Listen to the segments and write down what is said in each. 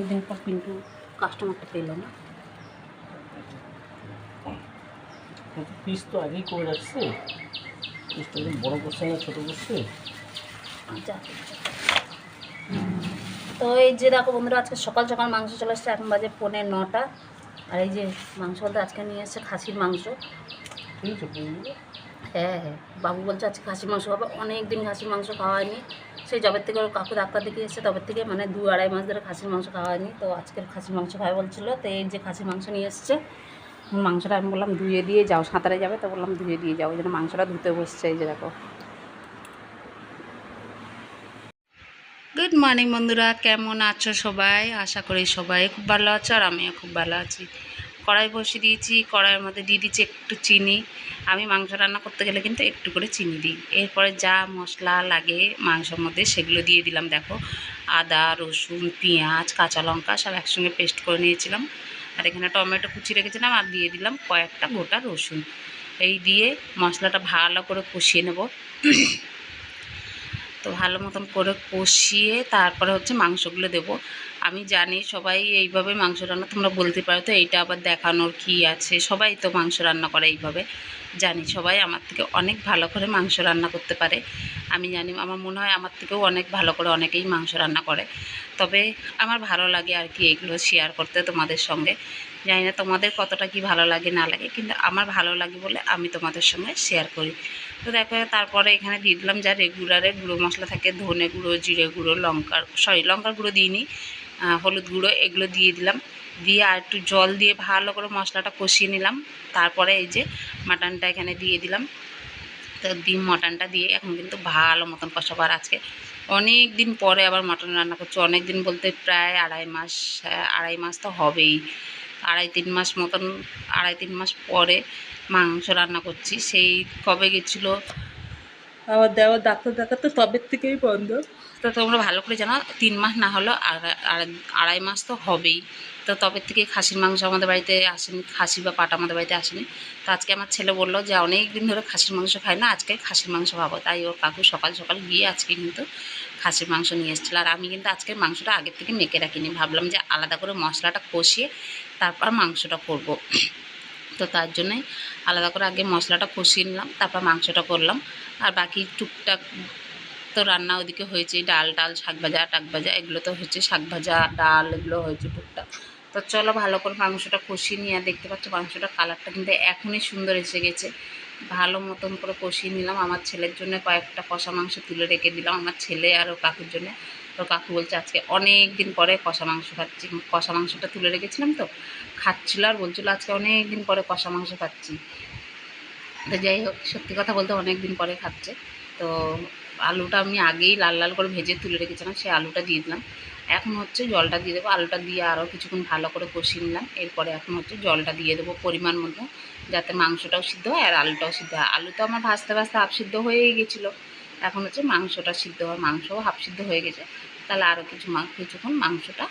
অনেকদিন পর পিন্টু কাস্টমারটা পেল না। পিস তো আগেই করে রাখছে? পিসটা একদম বড় করছে না ছোটো করছে? যা। তো এই যে দেখো বন্ধুরা আজকে সকাল সকাল মাংস চলে এসছে এখন বাজে পৌনে নটা। আর এই যে মাংস বলতে আজকে নিয়ে এসছে খাসির মাংস। ঠিক আছে হ্যাঁ হ্যাঁ। বাবু বলছে আজকে খাসির মাংস খাবে। অনেক দিন খাসির মাংস খাওয়া হয়নি। সেই জবের থেকে কাকু ডাক্তার দিকে এসেছে তবে থেকে মানে দু আড়াই মাস ধরে খাসির মাংস খাওয়া হয়নি। তো আজকের খাসির মাংস খাবে বলছিলো, তো এই যে খাসির মাংস নিয়ে এসছে মাংসটা আমি বললাম ধুয়ে দিয়ে যাও, সাঁতারে যাবে, তো বললাম ধুয়ে দিয়ে যাও জন্য মাংসটা ধুতে বসছে এই যে দেখো। গুড মর্নিং বন্ধুরা, কেমন আছো সবাই? আশা করি সবাই খুব ভালো আছো আর আমিও খুব ভালো আছি। কড়াই বসিয়ে দিয়েছি, কড়াইয়ের মধ্যে দিয়ে দিচ্ছি একটু চিনি। আমি মাংস রান্না করতে গেলে কিন্তু একটু করে চিনি দিই। এরপরে যা মশলা লাগে মাংসের মধ্যে সেগুলো দিয়ে দিলাম, দেখো। আদা, রসুন, পেঁয়াজ, কাঁচা লঙ্কা সব একসঙ্গে পেস্ট করে নিয়েছিলাম। আর এখানে টমেটো কুচি রেখেছিলাম আর দিয়ে দিলাম কয়েকটা গোটা রসুন। এই দিয়ে মশলাটা ভালো করে কষিয়ে নেব। তো ভালো মতন করে কষিয়ে তারপরে হচ্ছে মাংসগুলো দেব। আমি জানি সবাই এইভাবে মাংস রান্না, তোমরা বলতে পারো তো, এইটা আবার দেখানোর কি আছে? সবাই তো মাংস রান্না করে এইভাবে। জানি সবাই আমার থেকে অনেক ভালো করে মাংস রান্না করতে পারে। আমি জানি আমার মনে হয় আমার থেকেও অনেক ভালো করে অনেকেই মাংস রান্না করে। তবে আমার ভালো লাগে আর কি এগুলো শেয়ার করতে তোমাদের সঙ্গে। জানি না তোমাদের কতটা কি ভালো লাগে, না লাগে, কিন্তু আমার ভালো লাগে বলে আমি তোমাদের সঙ্গে শেয়ার করি। তো দেখো, তারপরে এখানে দিয়ে দিলাম যা রেগুলারে গুঁড়ো মশলা থাকে, ধনে গুঁড়ো, জিরে গুঁড়ো, লঙ্কার সরি লঙ্কার গুঁড়ো দিইনি হলুদ গুঁড়ো, এগুলো দিয়ে দিলাম। দিয়ে আর একটু জল দিয়ে ভালো করে মশলাটা কষিয়ে নিলাম। তারপরে এই যে মাটনটা এখানে দিয়ে দিলাম। তো ডিম মটনটা দিয়ে এখন কিন্তু ভালো মতন কষাবো। আর আজকে অনেক দিন পরে আবার মটন রান্না করছি। অনেক দিন বলতে প্রায় আড়াই মাস আড়াই মাস তো হবেই। আড়াই তিন মাস মতন, আড়াই তিন মাস পরে মাংস রান্না করছি। সেই কবে গেছিল আবার দেওয়ার ডাক্তার দেখাতে তবের থেকেই বন্ধ। তো তোমরা ভালো করে জানো, তিন মাস না হলেও আড়াই মাস তো হবেই। তো তবে থেকে খাসির মাংস আমাদের বাড়িতে আসেনি, খাসি বা পাটা আমাদের বাড়িতে আসেনি। তো আজকে আমার ছেলে বলল যে অনেক দিন ধরে খাসির মাংস খায় না, আজকে খাসির মাংস খাব। তাই ওর কাকু সকাল সকাল গিয়ে আজকে কিন্তু খাসির মাংস নিয়ে এসেছিল। আর আমি কিন্তু আজকে মাংসটা আগের থেকে মেখে রাখিনি। ভাবলাম যে আলাদা করে মশলাটা কষিয়ে তারপর মাংসটা করব। তো তার জন্যই আলাদা করে আগে মশলাটা কষিয়ে নিলাম, তারপর মাংসটা করলাম। আর বাকি টুকটাক তো রান্না ওদিকে হয়েছে, ডাল ডাল শাক ভাজা, টাক ভাজা, এগুলো তো হচ্ছে শাক ভাজা, ডাল এগুলো হয়েছে টুকটাক। তো চলো ভালো করে মাংসটা কষিয়ে নিয়ে দেখতে পাচ্ছ মাংসটা কালারটা কিন্তু এখনই সুন্দর এসে গেছে। ভালো মতন করে কষিয়ে নিলাম, আমার ছেলের জন্য কয়েকটা কষা মাংস তুলে রেখে দিলাম, আমার ছেলে আর ওর কাকুর জন্য। ওর কাকু বলছে, আজকে অনেক দিন পরে কষা মাংস খাচ্ছি। কষা মাংসটা তুলে রেখেছিলাম তো, খাচ্ছিল আর বলছিল, আজকে অনেক দিন পরে কষা মাংস খাচ্ছি। তো যাই হোক, সত্যি কথা বলতে অনেক দিন পরে খাচ্ছে। তো আলুটা আমি আগেই লাল লাল করে ভেজে তুলে রেখেছিলাম, সেই আলুটা দিয়ে দিলাম। এখন হচ্ছে জলটা দিয়ে দেবো। আলুটা দিয়ে আরও কিছুক্ষণ ভালো করে কষিয়ে নিলাম। এরপরে এখন হচ্ছে জলটা দিয়ে দেবো পরিমাণ মতো, যাতে মাংসটাও সিদ্ধ হয় আর আলুটাও সিদ্ধ হয়। আলু তো আমার ভাজতে ভাজতে হাফ সিদ্ধ হয়েই গেছিল। এখন হচ্ছে মাংসটা সিদ্ধ হয়, মাংসও হাফ সিদ্ধ হয়ে গেছে। তাহলে আরও কিছু কিছুক্ষণ মাংসটা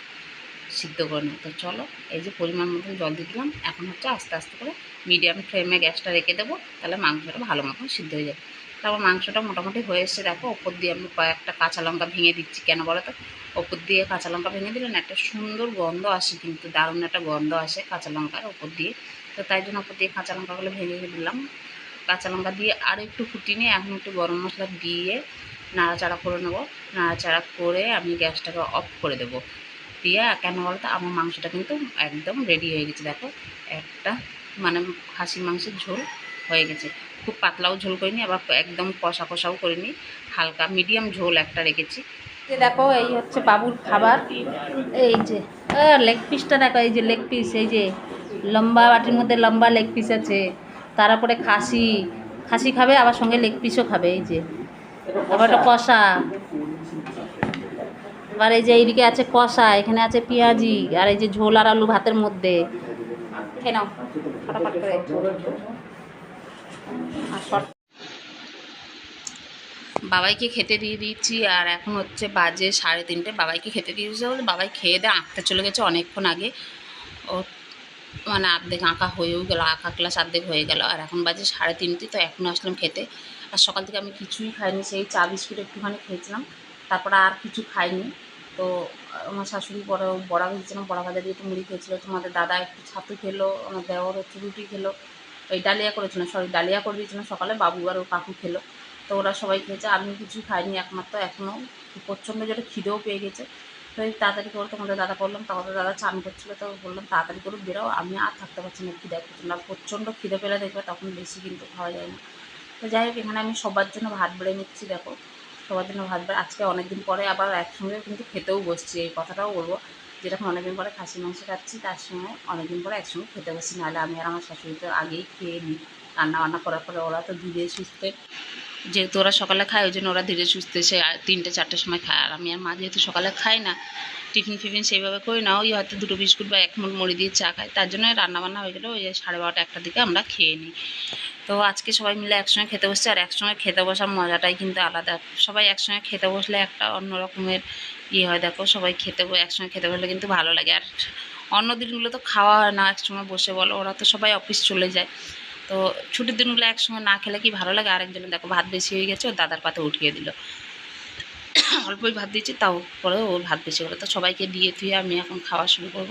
সিদ্ধ করে নেব। তো চলো, এই যে পরিমাণ মতন জল দিয়ে দিলাম। এখন হচ্ছে আস্তে আস্তে করে মিডিয়াম ফ্লেমে গ্যাসটা রেখে দেবো, তাহলে মাংসটা ভালো মতন সিদ্ধ হয়ে যাবে। তারপর মাংসটা মোটামুটি হয়ে এসছে, দেখো ওপর দিয়ে আমি কয়েকটা কাঁচা লঙ্কা ভেঙে দিচ্ছি। কেন বলো তো? ওপর দিয়ে কাঁচা লঙ্কা ভেঙে দিলে না একটা সুন্দর গন্ধ আসে, কিন্তু দারুণ একটা গন্ধ আসে কাঁচা লঙ্কার ওপর দিয়ে। তো তাই জন্য ওপর দিয়ে কাঁচা লঙ্কাগুলো ভেঙে দিলাম। কাঁচা লঙ্কা দিয়ে আর একটু ফুটিয়ে নিয়ে এখন একটু গরম মশলা দিয়ে নাড়াচাড়া করে নেব। নাড়াচাড়া করে আমি গ্যাসটাকে অফ করে দেবো। দিয়ে কেন বলতো? আমার মাংসটা কিন্তু একদম রেডি হয়ে গেছে। দেখো, একটা মানে খাসির মাংসের ঝোল হয়ে গেছে। খুব পাতলাও ঝোল করিনি, আবার একদম কষা কষাও করিনি। হালকা মিডিয়াম ঝোল একটা রেখেছি। যে দেখো, এই হচ্ছে বাবুর খাবার। এই যে লেগ পিসটা দেখো, এই যে লেগ পিস এই যে লম্বা বাটির মধ্যে লম্বা লেগ পিস আছে। তারপরে খাসি খাসি খাবে, আবার সঙ্গে লেগ পিসও খাবে, এই যে। আবার একটা কষা। আবার এই যে এইদিকে আছে কষা, এখানে আছে পেঁয়াজি, আর এই যে ঝোল আর আলু ভাতের মধ্যে। খেয়ে নাও, ফটাফট করে। বাবাইকে খেতে দিয়ে দিয়েছি, আর এখন হচ্ছে বাজে সাড়ে তিনটে। বাবাইকে খেতে দিয়ে দিয়েছে বাবাই খেয়ে দিয়ে আঁকতে চলে গেছে অনেকক্ষণ আগে। ও মানে আর্ধেক আঁকা হয়েও গেল, আঁকা ক্লাস আর্ধেক হয়ে গেল। আর এখন বাজে সাড়ে তিনটে, তো এখনও আসলাম খেতে। আর সকাল থেকে আমি কিছুই খাইনি, সেই চা বিস্কুট একটুখানি খেয়েছিলাম। তারপরে আর কিছু খাইনি। তো আমার শাশুড়ি বড়, বড়া ভেজেছিলাম, বড়া ভাজা দিয়ে একটু মুড়ি খেয়েছিলো। তোমাদের দাদা একটু ছাতু খেলো, আমার দেওয়ার হচ্ছে রুটি খেলো। ওই ডালিয়া করেছিলাম সরি ডালিয়া করে দিয়েছিলাম সকালে বাবু আর ও কাকু খেলো। তো ওরা সবাই খেয়েছে আমি কিছু খাইনি একমাত্র, এখনও প্রচণ্ড জোরে খিদেও পেয়ে গেছে। তো তাড়াতাড়ি করে তোমাদের দাদা করলাম তোমাদের দাদা চান করছিল, তো বললাম, তাড়াতাড়ি করে, বেরো, আমি আর থাকতে পারছি না, খিদে প্রচণ্ড প্রচণ্ড খিদে পেলে দেখবে, তখন বেশি কিন্তু খাওয়া যায় না। তো যাই হোক, এখানে আমি সবার জন্য ভাত বেড়ে নিচ্ছি, দেখো। সবার জন্য ভাত বেড়ে, আজকে অনেকদিন পরে আবার একসঙ্গে কিন্তু খেতেও বসছি, এই কথাটাও বলব। যেরকম অনেকদিন পরে খাসি মাংস খাচ্ছি, তার সঙ্গে অনেকদিন পরে একসঙ্গে খেতে বসছি। নাহলে আমি আর আমার শাশুড়ি তো আগেই খেয়ে নিই। রান্না বান্না করার পরে ওরা তো ধীরে সুস্থে যেহেতু ওরা সকালে খায়, ওই জন্য ওরা ধীরে সুস্থে সে তিনটে, চারটের সময় খায়। আর আমি আর মা যেহেতু সকালে খাই না, টিফিন ফিফিন সেইভাবে করি না, ওই হয়তো দুটো বিস্কুট বা এক মুঠ মুড়ি দিয়ে চা খাই। তার জন্য রান্নাবান্না হয়ে গেলে ওই সাড়ে বারোটা, একটার দিকে আমরা খেয়ে নিই। তো আজকে সবাই মিলে একসঙ্গে খেতে বসছে, আর একসঙ্গে খেতে বসার মজাটাই কিন্তু আলাদা। সবাই একসঙ্গে খেতে বসলে একটা অন্য রকমের ইয়ে হয়। দেখো, সবাই খেতে একসঙ্গে খেতে বসলে কিন্তু ভালো লাগে। আর অন্য দিনগুলো তো খাওয়া হয় না একসঙ্গে বসে বলো, ওরা তো সবাই অফিস চলে যায়। তো ছুটির দিনগুলো একসঙ্গে না খেলে কি ভালো লাগে? আরেকজনে দেখো ভাত বেশি হয়ে গেছে, ও দাদার পাতে উঠিয়ে দিল। অল্পই ভাত দিয়েছি, তাও পরে ও ভাত বেশি হলো। তো সবাইকে দিয়ে ধুয়ে আমি এখন খাওয়া শুরু করব।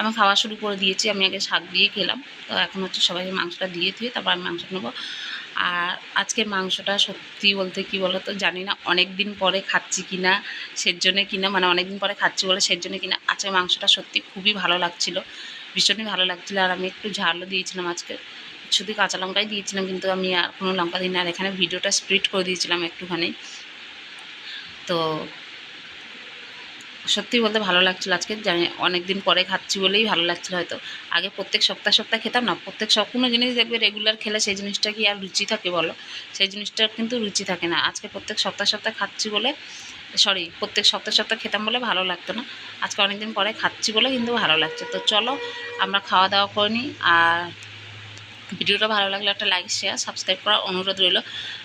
আমি খাওয়া শুরু করে দিয়েছি, আমি আগে শাক দিয়ে খেলাম। তো এখন হচ্ছে সবাইকে মাংসটা দিয়ে ধুয়ে তারপর আমি মাংস নেব। আর আজকে মাংসটা সত্যি বলতে কি বলো তো জানি না অনেক দিন পরে খাচ্ছি কিনা, সেজন্যে কিনা মানে অনেক দিন পরে খাচ্ছি বলে সেজন্যে কিনা। আজকে মাংসটা সত্যি খুবই ভালো লাগছিল, ভীষণই ভালো লাগছিল। আর আমি একটু ঝালও দিয়েছিলাম আজকে। শুধু কাঁচা লঙ্কাই দিয়েছিলাম, কিন্তু আমি আর কোনো লঙ্কা দিই না আর এখানে ভিডিওটা স্প্রিড করে দিয়েছিলাম একটুখানি। তো সত্যি বলতে ভালো লাগছিল। আজকে জানি অনেক দিন পরে খাচ্ছি বলেই ভালো লাগছিল হয়তো। আগে প্রত্যেক সপ্তাহ সপ্তাহ খেতাম না, প্রত্যেক সব কোনো জিনিস দেখবে রেগুলার খেলে সেই জিনিসটা কি আর রুচি থাকে বলো? সেই জিনিসটা কিন্তু রুচি থাকে না। আজকে প্রত্যেক সপ্তাহ সপ্তাহ খাচ্ছি বলে সরি প্রত্যেক সপ্তাহ সপ্তাহ খেতাম বলে ভালো লাগতো না। আজকে অনেক দিন পরে খাচ্ছি বলে কিন্তু ভালো লাগছে। তো চলো, আমরা খাওয়া দাওয়া করে নিই। আর ভিডিওটা ভালো লাগলে একটা লাইক শেয়ার সাবস্ক্রাইব করার অনুরোধ রইল।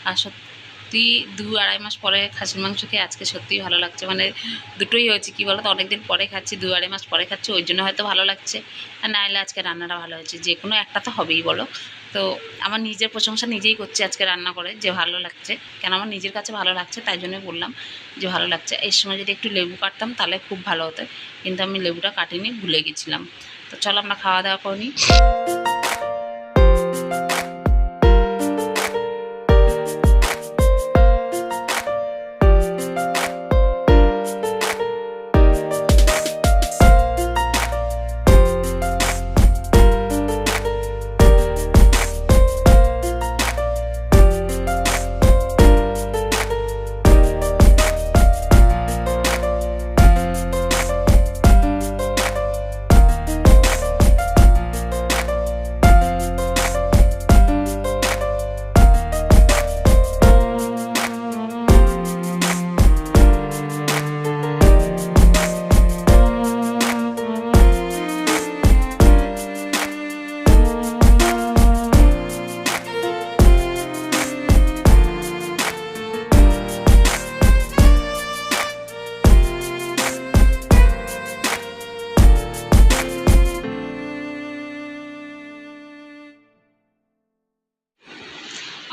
আর সত্যি দু আড়াই মাস পরে খাসির মাংস খেয়ে আজকে সত্যিই ভালো লাগছে। মানে দুটোই হয়েছে, কী বলো তো অনেকদিন পরে খাচ্ছি, দু আড়াই মাস পরে খাচ্ছি, ওই জন্য হয়তো ভালো লাগছে। আর না হলে আজকে রান্নাটা ভালো হয়েছে। যে কোনো একটা তো হবেই, বলো। তো আমার নিজের প্রশংসা নিজেই করছি আজকে রান্না করে, যে ভালো লাগছে। কেন আমার নিজের কাছে ভালো লাগছে, তাই জন্য বললাম যে ভালো লাগছে। এই সময় যদি একটু লেবু কাটতাম, তাহলে খুব ভালো হতো। কিন্তু আমি লেবুটা কাটিনি, ভুলে গেছিলাম। তো চলো আমরা খাওয়া দাওয়া করে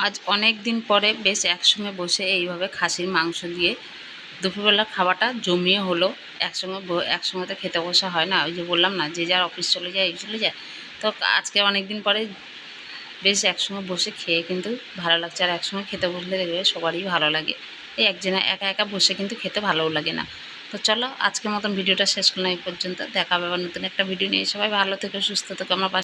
আজ অনেক দিন পরে বেশ একসঙ্গে বসে এইভাবে খাসির মাংস দিয়ে দুপুরবেলা খাওয়াটা জমিয়ে হলো। একসঙ্গে একসঙ্গে তো খেতে বসা হয় না। ওই যে বললাম না, যে যার অফিস চলে যায়, এই চলে যায়। তো আজকে অনেক দিন পরে বেশ একসঙ্গে বসে খেয়ে কিন্তু ভালো লাগছে। আর একসঙ্গে খেতে বসলে দেখবে সবারই ভালো লাগে। এই একজনে একা একা বসে কিন্তু খেতে ভালোও লাগে না। তো চলো, আজকের মতন ভিডিওটা শেষ করলাম এই পর্যন্ত। দেখা হবে নতুন একটা ভিডিও নিয়ে। সবাই ভালো থেকো, সুস্থ থেকো। আমার